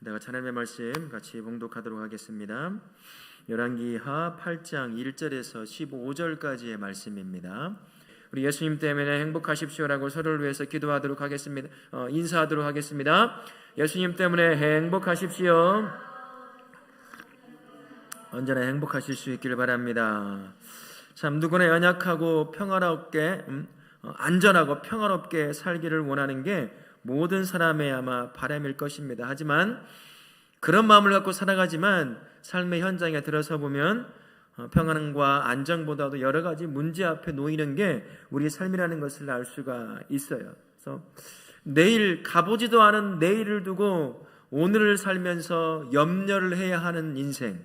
내가 하나님의 말씀 같이 봉독하도록 하겠습니다. 열왕기하 8장 1절에서 15절까지의 말씀입니다. 우리 예수님 때문에 행복하십시오라고 서로를 위해서 기도하도록 하겠습니다. 어, 인사하도록 하겠습니다. 예수님 때문에 행복하십시오. 언제나 행복하실 수 있기를 바랍니다. 참 누구나 연약하고 평화롭게 음, 어, 안전하고 평화롭게 살기를 원하는 게 모든 사람의 아마 바람일 것입니다. 하지만 그런 마음을 갖고 살아가지만 삶의 현장에 들어서 보면 어, 평안과 안정보다도 여러 가지 문제 앞에 놓이는 게 우리 삶이라는 것을 알 수가 있어요. 그래서 내일 가보지도 않은 내일을 두고 오늘을 살면서 염려를 해야 하는 인생.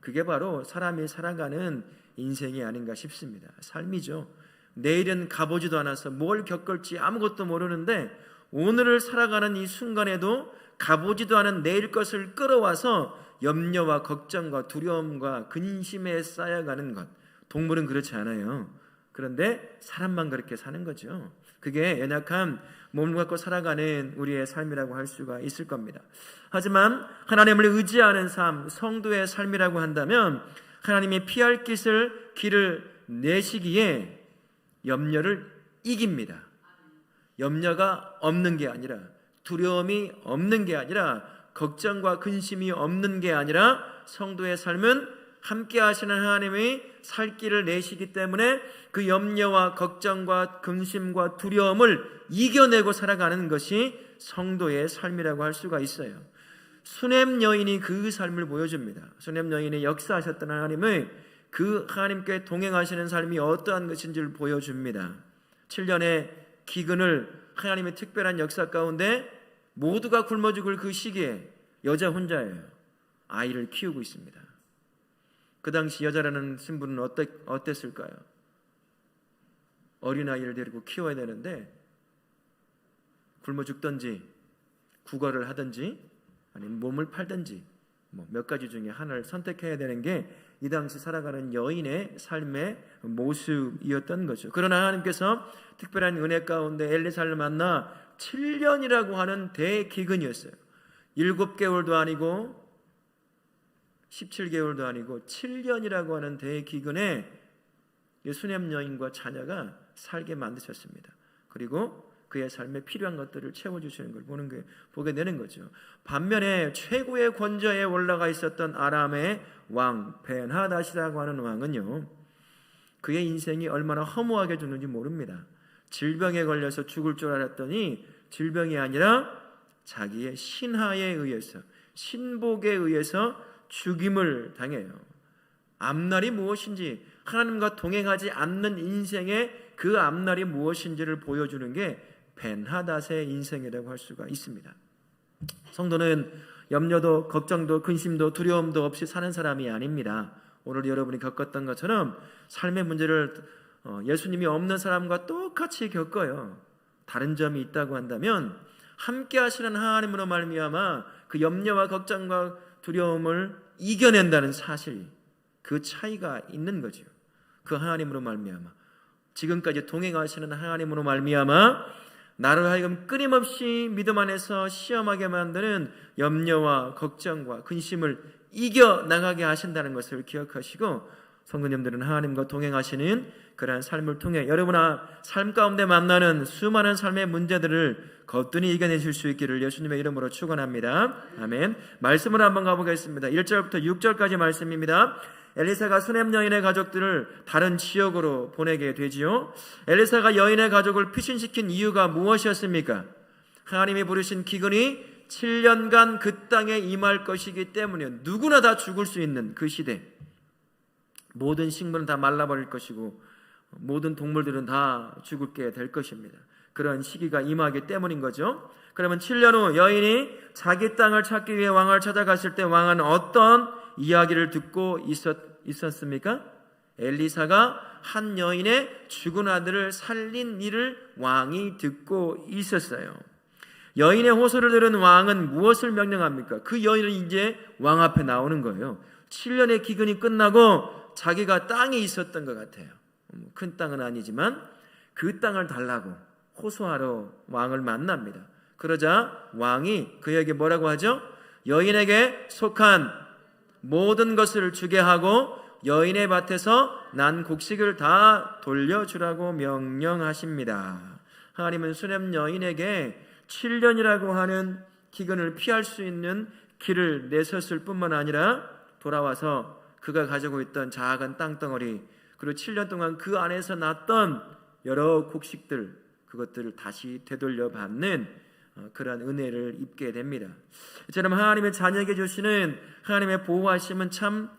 그게 바로 사람이 살아가는 인생이 아닌가 싶습니다. 삶이죠. 내일은 가보지도 않아서 뭘 겪을지 아무것도 모르는데 오늘을 살아가는 이 순간에도 가보지도 않은 내일 것을 끌어와서 염려와 걱정과 두려움과 근심에 쌓여가는 것. 동물은 그렇지 않아요. 그런데 사람만 그렇게 사는 거죠. 그게 연약한 몸을 갖고 살아가는 우리의 삶이라고 할 수가 있을 겁니다. 하지만 하나님을 의지하는 삶, 성도의 삶이라고 한다면 하나님이 피할 길을 길을 내시기에 염려를 이깁니다. 염려가 없는 게 아니라 두려움이 없는 게 아니라 걱정과 근심이 없는 게 아니라 성도의 삶은 함께 하시는 하나님이 살 길을 내시기 때문에 그 염려와 걱정과 근심과 두려움을 이겨내고 살아가는 것이 성도의 삶이라고 할 수가 있어요. 수냄 여인이 그 삶을 보여줍니다. 수냄 여인이 역사하셨던 하나님의 그 하나님께 동행하시는 삶이 어떠한 것인지를 보여줍니다. 7년의 기근을 하나님의 특별한 역사 가운데 모두가 굶어 죽을 그 시기에 여자 혼자예요. 아이를 키우고 있습니다. 그 당시 여자라는 신분은 어땠, 어땠을까요? 어린아이를 데리고 키워야 되는데 굶어 죽든지 구걸을 하든지 아니면 몸을 팔든지 뭐 몇 가지 중에 하나를 선택해야 되는 게 이 당시 살아가는 여인의 삶의 모습이었던 거죠. 그러나 하나님께서 특별한 은혜 가운데 엘리사를 만나 7년이라고 하는 대기근이었어요. 7개월도 아니고 17개월도 아니고 7년이라고 하는 대기근에 수냄 여인과 자녀가 살게 만드셨습니다. 그리고 그의 삶에 필요한 것들을 채워주시는 걸 보는 게 보게 되는 거죠. 반면에 최고의 권좌에 올라가 있었던 아람의 왕 벤하다시라고 하는 왕은요, 그의 인생이 얼마나 허무하게 죽는지 모릅니다. 질병에 걸려서 죽을 줄 알았더니 질병이 아니라 자기의 신하에 의해서 신복에 의해서 죽임을 당해요. 앞날이 무엇인지 하나님과 동행하지 않는 인생의 그 앞날이 무엇인지를 보여주는 게 벤하닷의 인생이라고 할 수가 있습니다. 성도는 염려도 걱정도 근심도 두려움도 없이 사는 사람이 아닙니다. 오늘 여러분이 겪었던 것처럼 삶의 문제를 어, 예수님이 없는 사람과 똑같이 겪어요. 다른 점이 있다고 한다면 함께 하시는 하나님으로 말미암아 그 염려와 걱정과 두려움을 이겨낸다는 사실 그 차이가 있는 거죠. 그 하나님으로 말미암아 지금까지 동행하시는 하나님으로 말미암아 나를 하여금 끊임없이 믿음 안에서 시험하게 만드는 염려와 걱정과 근심을 이겨 나가게 하신다는 것을 기억하시고 성도님들은 하나님과 동행하시는 그러한 삶을 통해 여러분아 삶 가운데 만나는 수많은 삶의 문제들을 거뜬히 이겨내실 수 있기를 예수님의 이름으로 축원합니다. 아멘. 말씀을 한번 가보겠습니다. 1절부터 6절까지 말씀입니다. 엘리사가 수냄 여인의 가족들을 다른 지역으로 보내게 되지요. 엘리사가 여인의 가족을 피신시킨 이유가 무엇이었습니까? 하나님이 부르신 기근이 7년간 그 땅에 임할 것이기 때문에 누구나 다 죽을 수 있는 그 시대. 모든 식물은 다 말라버릴 것이고 모든 동물들은 다 죽게 될 것입니다. 그런 시기가 임하기 때문인 거죠. 그러면 7년 후 여인이 자기 땅을 찾기 위해 왕을 찾아갔을 때 왕은 어떤 이야기를 듣고 있었, 있었습니까? 엘리사가 한 여인의 죽은 아들을 살린 일을 왕이 듣고 있었어요. 여인의 호소를 들은 왕은 무엇을 명령합니까? 그 여인은 이제 왕 앞에 나오는 거예요. 7년의 기근이 끝나고 자기가 땅에 있었던 것 같아요. 음, 큰 땅은 아니지만 그 땅을 달라고 호소하러 왕을 만납니다. 그러자 왕이 그에게 뭐라고 하죠? 여인에게 속한 모든 것을 주게 하고 여인의 밭에서 난 곡식을 다 돌려주라고 명령하십니다. 하나님은 수냄 여인에게 7년이라고 하는 기근을 피할 수 있는 길을 내셨을 뿐만 아니라 돌아와서 그가 가지고 있던 작은 땅덩어리 그리고 7년 동안 그 안에서 났던 여러 곡식들 그것들을 다시 되돌려 받는 어, 그러한 은혜를 입게 됩니다. 이처럼 하나님의 자녀에게 주시는 하나님의 보호하심은 참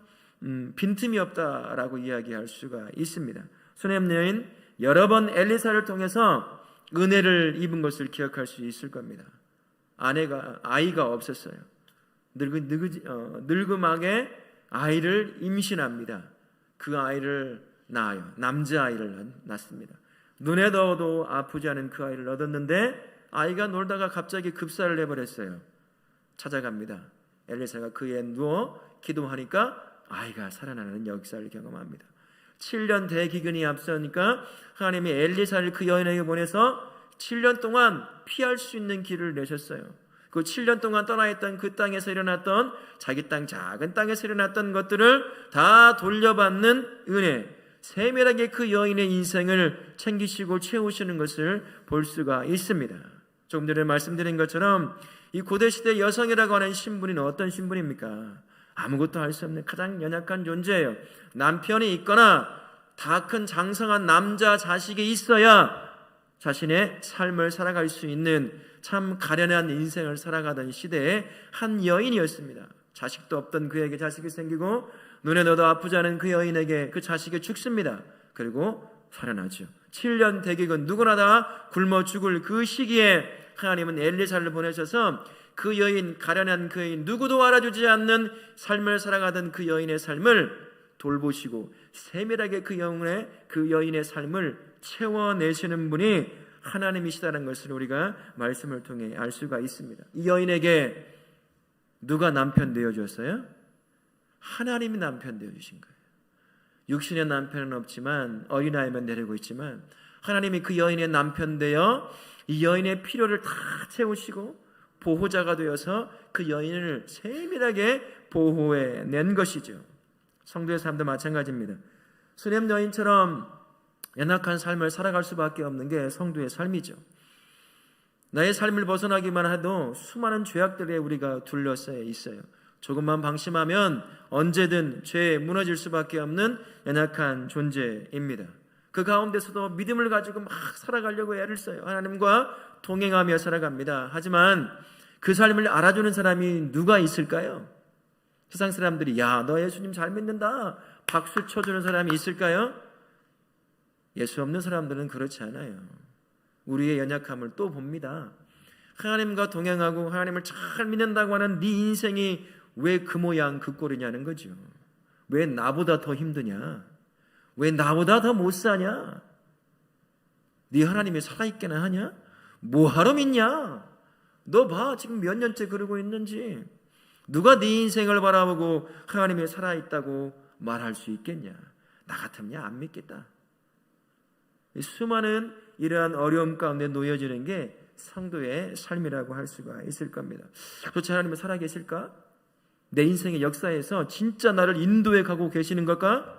음, 빈틈이 없다라고 이야기할 수가 있습니다. 수냄 여인 여러 번 엘리사를 통해서 은혜를 입은 것을 기억할 수 있을 겁니다. 아내가 아이가 없었어요. 늙은 늙은 어, 늙음하게 아이를 임신합니다. 그 아이를 낳아요. 남자 아이를 낳습니다. 눈에 넣어도 아프지 않은 그 아이를 얻었는데 아이가 놀다가 갑자기 급사를 해버렸어요. 찾아갑니다. 엘리사가 그에 누워 기도하니까 아이가 살아나는 역사를 경험합니다. 7년 대기근이 앞서니까 하나님이 엘리사를 그 여인에게 보내서 7년 동안 피할 수 있는 길을 내셨어요. 그 7년 동안 떠나 있던 그 땅에서 일어났던 자기 땅 작은 땅에서 일어났던 것들을 다 돌려받는 은혜, 세밀하게 그 여인의 인생을 챙기시고 채우시는 것을 볼 수가 있습니다. 조금 전에 말씀드린 것처럼 이 고대 시대 여성이라고 하는 신분이 어떤 신분입니까? 아무것도 할 수 없는 가장 연약한 존재예요. 남편이 있거나 다 큰 장성한 남자 자식이 있어야 자신의 삶을 살아갈 수 있는 참 가련한 인생을 살아가던 시대의 한 여인이었습니다. 자식도 없던 그에게 자식이 생기고 눈에 넣어도 아프지 않은 그 여인에게 그 자식이 죽습니다. 그리고 살아나죠. 7년 대기근 누구나 다 굶어 죽을 그 시기에 하나님은 엘리사를 보내셔서 그 여인 가련한 그 여인 누구도 알아주지 않는 삶을 살아가던 그 여인의 삶을 돌보시고 세밀하게 그 영혼의 그 여인의 삶을 채워내시는 분이 하나님이시다는 것을 우리가 말씀을 통해 알 수가 있습니다. 이 여인에게 누가 남편 되어 주었어요? 하나님이 남편 되어 주신 거예요. 육신의 남편은 없지만 어린아이만 데리고 있지만 하나님이 그 여인의 남편 되어 이 여인의 필요를 다 채우시고 보호자가 되어서 그 여인을 세밀하게 보호해 낸 것이죠. 성도의 삶도 마찬가지입니다. 수렘 여인처럼 연약한 삶을 살아갈 수밖에 없는 게 성도의 삶이죠. 나의 삶을 벗어나기만 해도 수많은 죄악들에 우리가 둘러싸여 있어요. 조금만 방심하면 언제든 죄에 무너질 수밖에 없는 연약한 존재입니다. 그 가운데서도 믿음을 가지고 막 살아가려고 애를 써요. 하나님과 동행하며 살아갑니다. 하지만 그 삶을 알아주는 사람이 누가 있을까요? 세상 사람들이 야, 너 예수님 잘 믿는다. 박수 쳐주는 사람이 있을까요? 예수 없는 사람들은 그렇지 않아요. 우리의 연약함을 또 봅니다. 하나님과 동행하고 하나님을 잘 믿는다고 하는 네 인생이 왜 그 모양 그 꼴이냐는 거죠. 왜 나보다 더 힘드냐? 왜 나보다 더 못 사냐? 네 하나님이 살아있게나 하냐? 뭐하러 믿냐? 너 봐, 지금 몇 년째 그러고 있는지. 누가 네 인생을 바라보고 하나님이 살아있다고 말할 수 있겠냐? 나 같으면 안 믿겠다. 수많은 이러한 어려움 가운데 놓여지는 게 성도의 삶이라고 할 수가 있을 겁니다. 도대체 하나님은 살아계실까? 내 인생의 역사에서 진짜 나를 인도해 가고 계시는 걸까?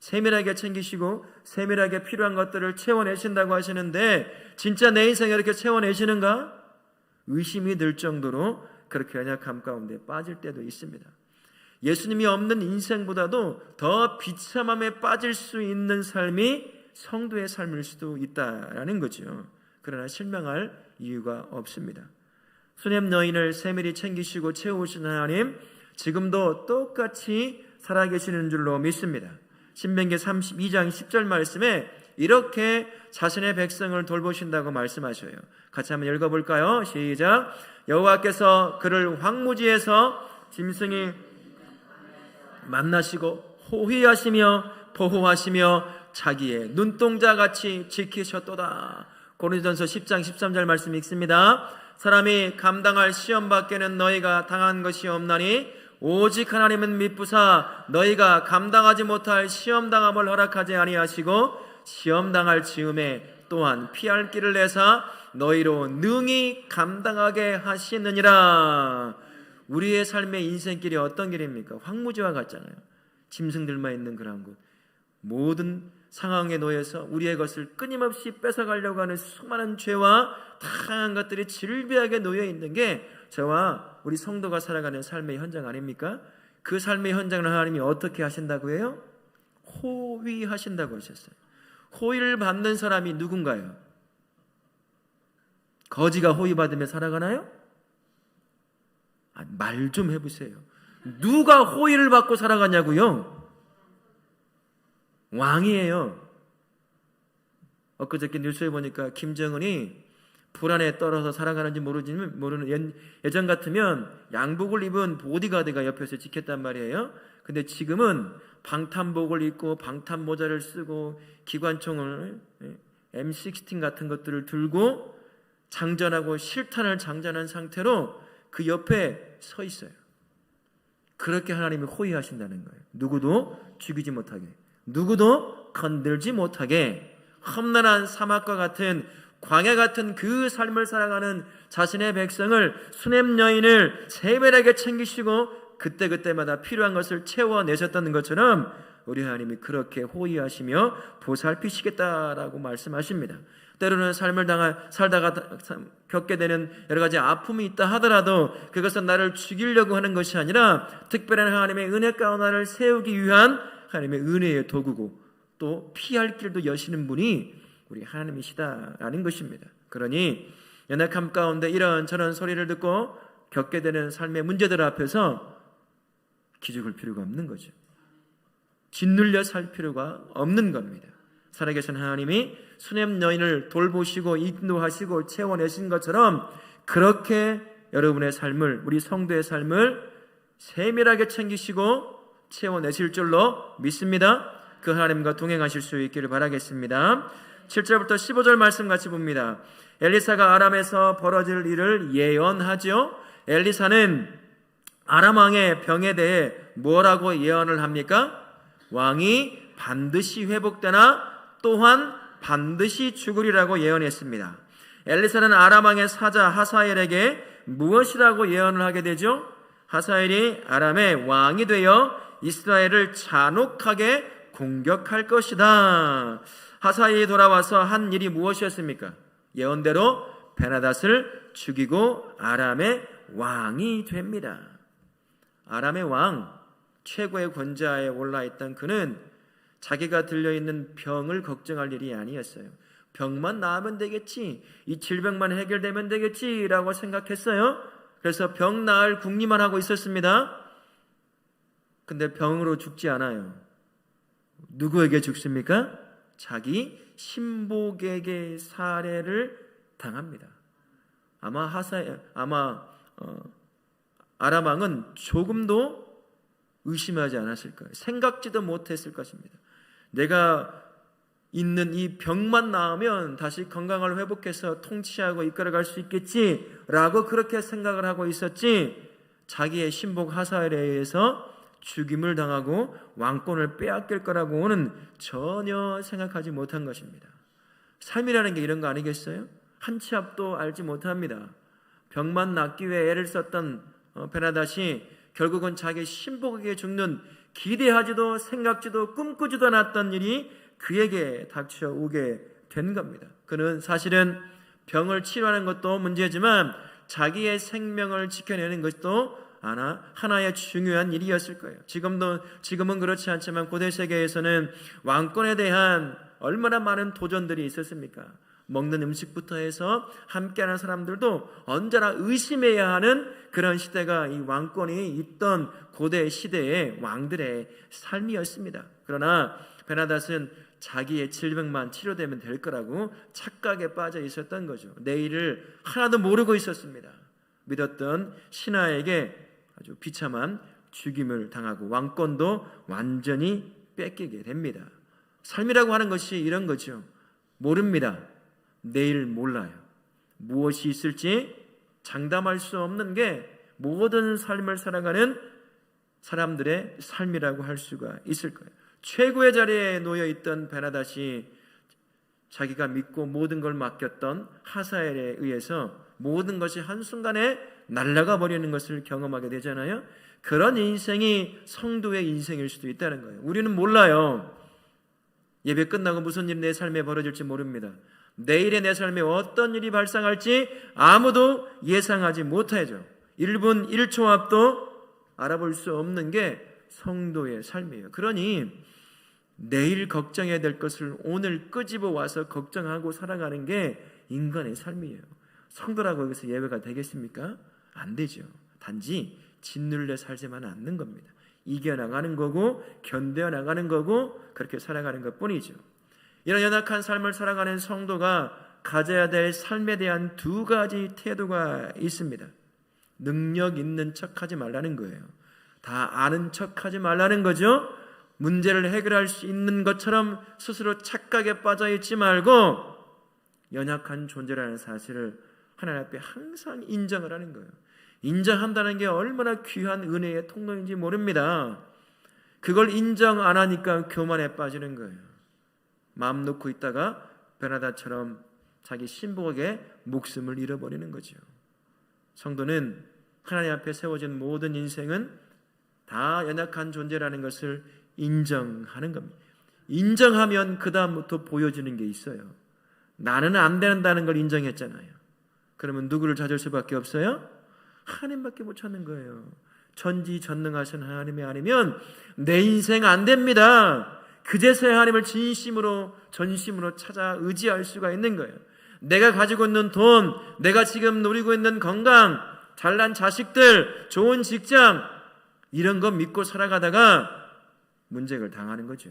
세밀하게 챙기시고 세밀하게 필요한 것들을 채워내신다고 하시는데 진짜 내 인생에 이렇게 채워내시는가? 의심이 들 정도로 그렇게 연약함 가운데 빠질 때도 있습니다. 예수님이 없는 인생보다도 더 비참함에 빠질 수 있는 삶이 성도의 삶일 수도 있다라는 거죠. 그러나 실망할 이유가 없습니다. 수냄 여인을 세밀히 챙기시고 채우시는 하나님 지금도 똑같이 살아계시는 줄로 믿습니다. 신명기 32장 10절 말씀에 이렇게 자신의 백성을 돌보신다고 말씀하셔요. 같이 한번 읽어볼까요? 시작. 여호와께서 그를 황무지에서 짐승이 만나시고 호위하시며 보호하시며 자기의 눈동자 같이 지키셨도다. 고린도전서 10장 13절 말씀 읽습니다. 사람이 감당할 시험 밖에는 너희가 당한 것이 없나니 오직 하나님은 미쁘사 너희가 감당하지 못할 시험 당함을 허락하지 아니하시고 시험 당할 즈음에 또한 피할 길을 내사 너희로 능히 감당하게 하시느니라. 우리의 삶의 인생길이 어떤 길입니까? 황무지와 같잖아요. 짐승들만 있는 그런 곳. 모든 상황에 놓여서 우리의 것을 끊임없이 뺏어가려고 하는 수많은 죄와 다양한 것들이 질비하게 놓여 있는 게 저와 우리 성도가 살아가는 삶의 현장 아닙니까? 그 삶의 현장을 하나님이 어떻게 하신다고 해요? 호위하신다고 하셨어요. 호위를 받는 사람이 누군가요? 거지가 호위받으며 살아가나요? 아, 말좀 해보세요. 누가 호의를 받고 살아가냐고요? 왕이에요. 엊그저께 뉴스에 보니까 김정은이 불안에 떨어서 살아가는지 모르지만 모르는 예전 같으면 양복을 입은 보디가드가 옆에서 지켰단 말이에요. 근데 지금은 방탄복을 입고 방탄 모자를 쓰고 기관총을 M16 같은 것들을 들고 장전하고 실탄을 장전한 상태로 그 옆에 서 있어요. 그렇게 하나님이 호의하신다는 거예요. 누구도 죽이지 못하게, 누구도 건들지 못하게 험난한 사막과 같은 광야 같은 그 삶을 살아가는 자신의 백성을 수냄 여인을 세배하게 챙기시고 그때그때마다 필요한 것을 채워내셨다는 것처럼 우리 하나님이 그렇게 호의하시며 보살피시겠다라고 말씀하십니다. 때로는 삶을 당하 살다가 겪게 되는 여러 가지 아픔이 있다 하더라도 그것은 나를 죽이려고 하는 것이 아니라 특별한 하나님의 은혜 가운데 나를 세우기 위한 하나님의 은혜의 도구고 또 피할 길도 여시는 분이 우리 하나님이시다라는 것입니다. 그러니 연약함 가운데 이런 저런 소리를 듣고 겪게 되는 삶의 문제들 앞에서 기죽을 필요가 없는 거죠. 짓눌려 살 필요가 없는 겁니다. 살아계신 하나님이 수냄 여인을 돌보시고 인도하시고 채워내신 것처럼 그렇게 여러분의 삶을 우리 성도의 삶을 세밀하게 챙기시고 채워내실 줄로 믿습니다. 그 하나님과 동행하실 수 있기를 바라겠습니다. 7절부터 15절 말씀 같이 봅니다. 엘리사가 아람에서 벌어질 일을 예언하죠. 엘리사는 아람 왕의 병에 대해 뭐라고 예언을 합니까? 왕이 반드시 회복되나 또한 반드시 죽으리라고 예언했습니다. 엘리사는 아람 왕의 사자 하사엘에게 무엇이라고 예언을 하게 되죠? 하사엘이 아람의 왕이 되어 이스라엘을 잔혹하게 공격할 것이다. 하사엘이 돌아와서 한 일이 무엇이었습니까? 예언대로 베나닷을 죽이고 아람의 왕이 됩니다. 아람의 왕, 최고의 권자에 올라있던 그는 자기가 들려있는 병을 걱정할 일이 아니었어요. 병만 나으면 되겠지. 이 질병만 해결되면 되겠지라고 생각했어요. 그래서 병 나을 궁리만 하고 있었습니다. 근데 병으로 죽지 않아요. 누구에게 죽습니까? 자기 신복에게 살해를 당합니다. 아마 하사 아마 어, 아람왕은 조금도 의심하지 않았을 거예요. 생각지도 못했을 것입니다. 내가 있는 이 병만 나으면 다시 건강을 회복해서 통치하고 이끌어갈 수 있겠지라고 그렇게 생각을 하고 있었지 자기의 신복 하사엘에 의해서 죽임을 당하고 왕권을 빼앗길 거라고는 전혀 생각하지 못한 것입니다. 삶이라는 게 이런 거 아니겠어요? 한 치 앞도 알지 못합니다. 병만 낫기 위해 애를 썼던 어, 베나닷이 결국은 자기 신복에게 죽는 기대하지도 생각지도 꿈꾸지도 않았던 일이 그에게 닥쳐오게 된 겁니다. 그는 사실은 병을 치료하는 것도 문제지만 자기의 생명을 지켜내는 것도 하나 하나의 중요한 일이었을 거예요. 지금도 지금은 그렇지 않지만 고대 세계에서는 왕권에 대한 얼마나 많은 도전들이 있었습니까? 먹는 음식부터 해서 함께하는 사람들도 언제나 의심해야 하는 그런 시대가 이 왕권이 있던 고대 시대의 왕들의 삶이었습니다. 그러나 베나닷은 자기의 질병만 치료되면 될 거라고 착각에 빠져 있었던 거죠. 내일을 하나도 모르고 있었습니다. 믿었던 신하에게 아주 비참한 죽임을 당하고 왕권도 완전히 뺏기게 됩니다. 삶이라고 하는 것이 이런 거죠. 모릅니다. 내일 몰라요. 무엇이 있을지 장담할 수 없는 게 모든 삶을 살아가는 사람들의 삶이라고 할 수가 있을 거예요. 최고의 자리에 놓여 있던 베나닷이 자기가 믿고 모든 걸 맡겼던 하사엘에 의해서 모든 것이 한순간에 날아가 버리는 것을 경험하게 되잖아요. 그런 인생이 성도의 인생일 수도 있다는 거예요. 우리는 몰라요. 예배 끝나고 무슨 일이 내 삶에 벌어질지 모릅니다. 내일의 내 삶에 어떤 일이 발생할지 아무도 예상하지 못하죠. 1분 1초 앞도 알아볼 수 없는 게 성도의 삶이에요. 그러니 내일 걱정해야 될 것을 오늘 끄집어 와서 걱정하고 살아가는 게 인간의 삶이에요. 성도라고 여기서 예외가 되겠습니까? 안 되죠. 단지 짓눌려 살지만 않는 겁니다. 이겨나가는 거고 견뎌 나가는 거고 그렇게 살아가는 것 뿐이죠. 이런 연약한 삶을 살아가는 성도가 가져야 될 삶에 대한 두 가지 태도가 있습니다. 능력 있는 척 하지 말라는 거예요. 다 아는 척 하지 말라는 거죠. 문제를 해결할 수 있는 것처럼 스스로 착각에 빠져 있지 말고 연약한 존재라는 사실을 하나님 앞에 항상 인정을 하는 거예요. 인정한다는 게 얼마나 귀한 은혜의 통로인지 모릅니다. 그걸 인정 안 하니까 교만에 빠지는 거예요. 마음 놓고 있다가 베나다처럼 자기 신복에게 목숨을 잃어버리는 거죠. 성도는 하나님 앞에 세워진 모든 인생은 다 연약한 존재라는 것을 인정하는 겁니다. 인정하면 그 다음부터 보여주는 게 있어요. 나는 안 된다는 걸 인정했잖아요. 그러면 누구를 찾을 수밖에 없어요? 하나님밖에 못 찾는 거예요. 전지 전능하신 하나님이 아니면 내 인생 안 됩니다. 그제서야 하나님을 진심으로 전심으로 찾아 의지할 수가 있는 거예요. 내가 가지고 있는 돈, 내가 지금 누리고 있는 건강, 잘난 자식들, 좋은 직장 이런 거 믿고 살아가다가 문제를 당하는 거죠.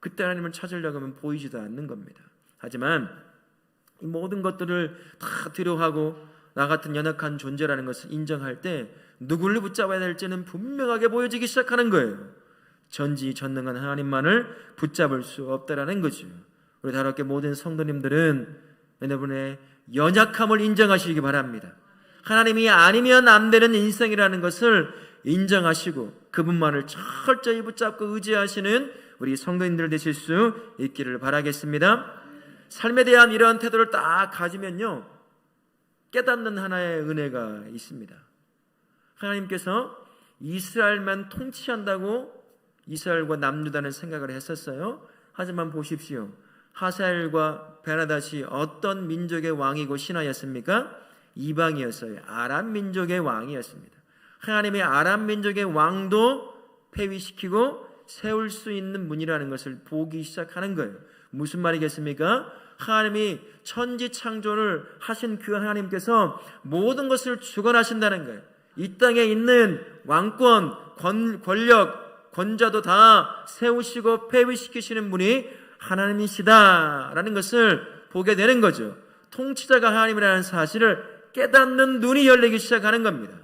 그때 하나님을 찾으려고 하면 보이지도 않는 겁니다. 하지만 이 모든 것들을 다 들여하고 나 같은 연약한 존재라는 것을 인정할 때 누구를 붙잡아야 될지는 분명하게 보여지기 시작하는 거예요. 전지전능한 하나님만을 붙잡을 수 없다라는 거죠. 우리 다롭게 모든 성도님들은 여러분의 연약함을 인정하시기 바랍니다. 하나님이 아니면 안 되는 인생이라는 것을 인정하시고 그분만을 철저히 붙잡고 의지하시는 우리 성도님들 되실 수 있기를 바라겠습니다. 삶에 대한 이러한 태도를 딱 가지면요. 깨닫는 하나의 은혜가 있습니다. 하나님께서 이스라엘만 통치한다고 이스라엘과 남유다는 생각을 했었어요. 하지만 보십시오. 하사엘과 베나다시 어떤 민족의 왕이고 신하였습니까? 이방이었어요. 아람 민족의 왕이었습니다. 하나님의 아람 민족의 왕도 폐위시키고 세울 수 있는 문이라는 것을 보기 시작하는 거예요. 무슨 말이겠습니까? 하나님이 천지 창조를 하신 그 하나님께서 모든 것을 주관하신다는 거예요. 이 땅에 있는 왕권, 권, 권력, 권자도 다 세우시고 폐위시키시는 분이 하나님이시다라는 것을 보게 되는 거죠. 통치자가 하나님이라는 사실을 깨닫는 눈이 열리기 시작하는 겁니다.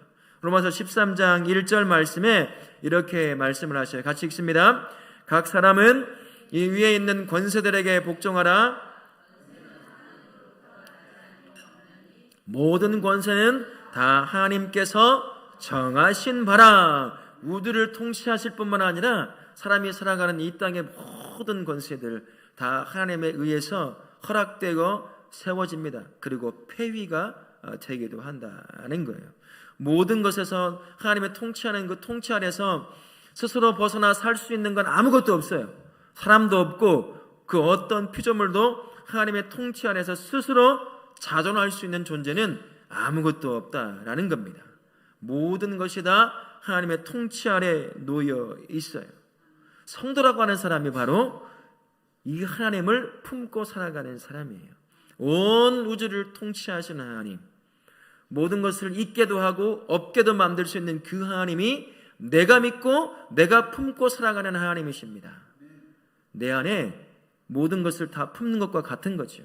로마서 13장 1절 말씀에 이렇게 말씀을 하셔요. 같이 읽습니다. 각 사람은 이 위에 있는 권세들에게 복종하라. 모든 권세는 다 하나님께서 정하신 바라. 우주를 통치하실 뿐만 아니라 사람이 살아가는 이 땅의 모든 권세들 다 하나님에 의해서 허락되고 세워집니다. 그리고 폐위가 되기도 한다는 거예요. 모든 것에서 하나님의 통치하는 그 통치 아래서 스스로 벗어나 살 수 있는 건 아무것도 없어요. 사람도 없고 그 어떤 피조물도 하나님의 통치 안에서 스스로 자존할 수 있는 존재는 아무것도 없다라는 겁니다. 모든 것이 다 하나님의 통치 아래 놓여 있어요. 성도라고 하는 사람이 바로 이 하나님을 품고 살아가는 사람이에요. 온 우주를 통치하시는 하나님, 모든 것을 있게도 하고 없게도 만들 수 있는 그 하나님이 내가 믿고 내가 품고 살아가는 하나님이십니다. 내 안에 모든 것을 다 품는 것과 같은 거죠.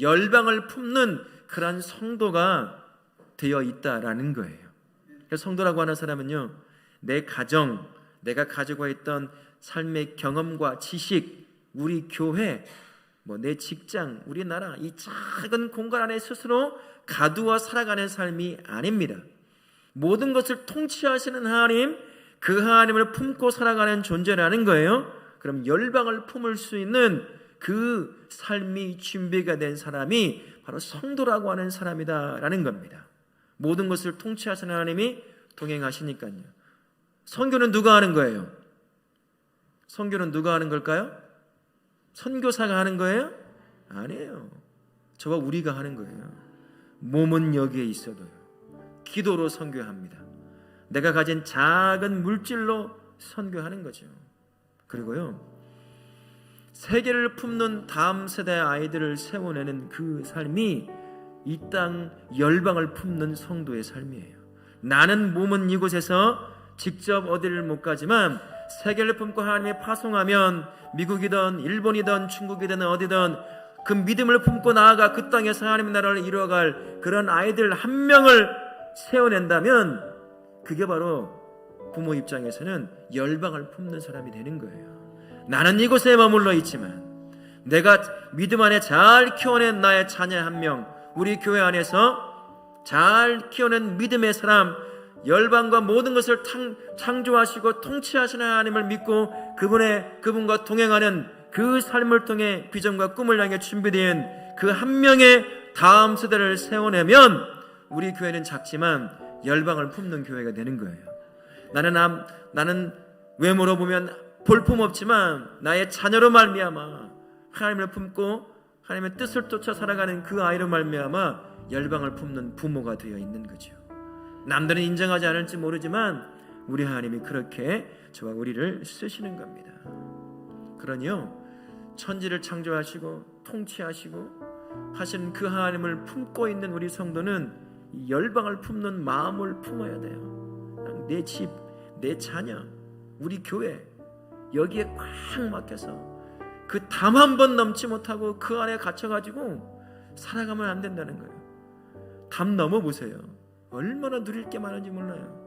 열방을 품는 그러한 성도가 되어 있다라는 거예요. 성도라고 하는 사람은요, 내 가정, 내가 가지고 있던 삶의 경험과 지식, 우리 교회, 뭐 내 직장, 우리나라 이 작은 공간 안에 스스로 가두어 살아가는 삶이 아닙니다. 모든 것을 통치하시는 하나님, 그 하나님을 품고 살아가는 존재라는 거예요. 그럼 열방을 품을 수 있는 그 삶이 준비가 된 사람이 바로 성도라고 하는 사람이다라는 겁니다. 모든 것을 통치하시는 하나님이 동행하시니까요. 선교는 누가 하는 거예요? 선교는 누가 하는 걸까요? 선교사가 하는 거예요? 아니에요. 저와 우리가 하는 거예요. 몸은 여기에 있어도요. 기도로 선교합니다. 내가 가진 작은 물질로 선교하는 거죠. 그리고요. 세계를 품는 다음 세대 아이들을 세워내는 그 삶이 이 땅 열방을 품는 성도의 삶이에요. 나는 몸은 이곳에서 직접 어디를 못 가지만 세계를 품고 하나님의 파송하면 미국이든 일본이든 중국이든 어디든 그 믿음을 품고 나아가 그 땅에서 하나님의 나라를 이루어갈 그런 아이들 한 명을 세워낸다면 그게 바로 부모 입장에서는 열방을 품는 사람이 되는 거예요. 나는 이곳에 머물러 있지만 내가 믿음 안에 잘 키워낸 나의 자녀 한 명, 우리 교회 안에서 잘 키워낸 믿음의 사람, 열방과 모든 것을 창, 창조하시고 통치하시는 하나님을 믿고 그분의 그분과 동행하는 그 삶을 통해 비전과 꿈을 향해 준비된 그 한 명의 다음 세대를 세워내면 우리 교회는 작지만 열방을 품는 교회가 되는 거예요. 나는 남, 나는 외모로 보면 볼품 없지만 나의 자녀로 말미암아 하나님을 품고 하나님의 뜻을 쫓아 살아가는 그 아이로 말미암아 열방을 품는 부모가 되어 있는 거죠. 남들은 인정하지 않을지 모르지만 우리 하나님이 그렇게 저와 우리를 쓰시는 겁니다. 그러니요 천지를 창조하시고 통치하시고 하신 그 하나님을 품고 있는 우리 성도는 이 열방을 품는 마음을 품어야 돼요. 내 집, 내 자녀, 우리 교회 여기에 꽉 막혀서 그 담 한 번 넘지 못하고 그 안에 갇혀가지고 살아가면 안 된다는 거예요. 담 넘어 보세요. 얼마나 누릴 게 많은지 몰라요.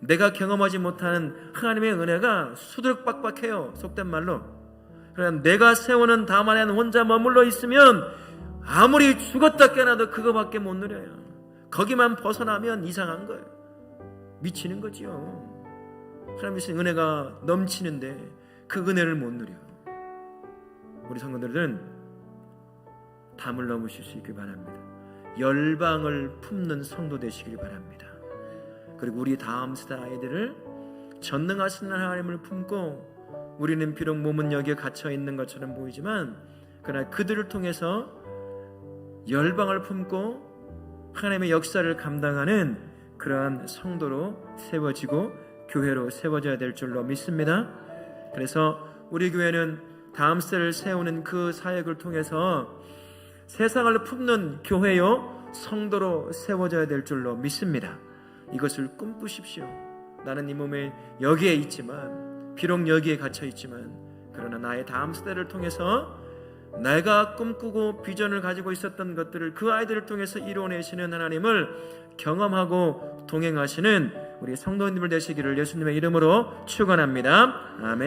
내가 경험하지 못하는 하나님의 은혜가 수두룩박박해요. 속된 말로. 그러나 내가 세우는 담 안에 혼자 머물러 있으면 아무리 죽었다 깨어나도 그거밖에 못 누려요. 거기만 벗어나면 이상한 거예요. 미치는 거지요. 하나님의 은혜가 넘치는데 그 은혜를 못 누려. 우리 성도들은 담을 넘으실 수 있길 바랍니다. 열방을 품는 성도 되시길 바랍니다. 그리고 우리 다음 세대 아이들을 전능하신 하나님을 품고 우리는 비록 몸은 여기에 갇혀 있는 것처럼 보이지만 그러나 그들을 통해서 열방을 품고 하나님의 역사를 감당하는 그러한 성도로 세워지고 교회로 세워져야 될 줄로 믿습니다. 그래서 우리 교회는 다음 세를 세우는 그 사역을 통해서 세상을 품는 교회요 성도로 세워져야 될 줄로 믿습니다. 이것을 꿈꾸십시오. 나는 이 몸에 여기에 있지만 비록 여기에 갇혀 있지만 그러나 나의 다음 세대를 통해서 내가 꿈꾸고 비전을 가지고 있었던 것들을 그 아이들을 통해서 이루어내시는 하나님을 경험하고 동행하시는 우리 성도님들 되시기를 예수님의 이름으로 축원합니다. 아멘.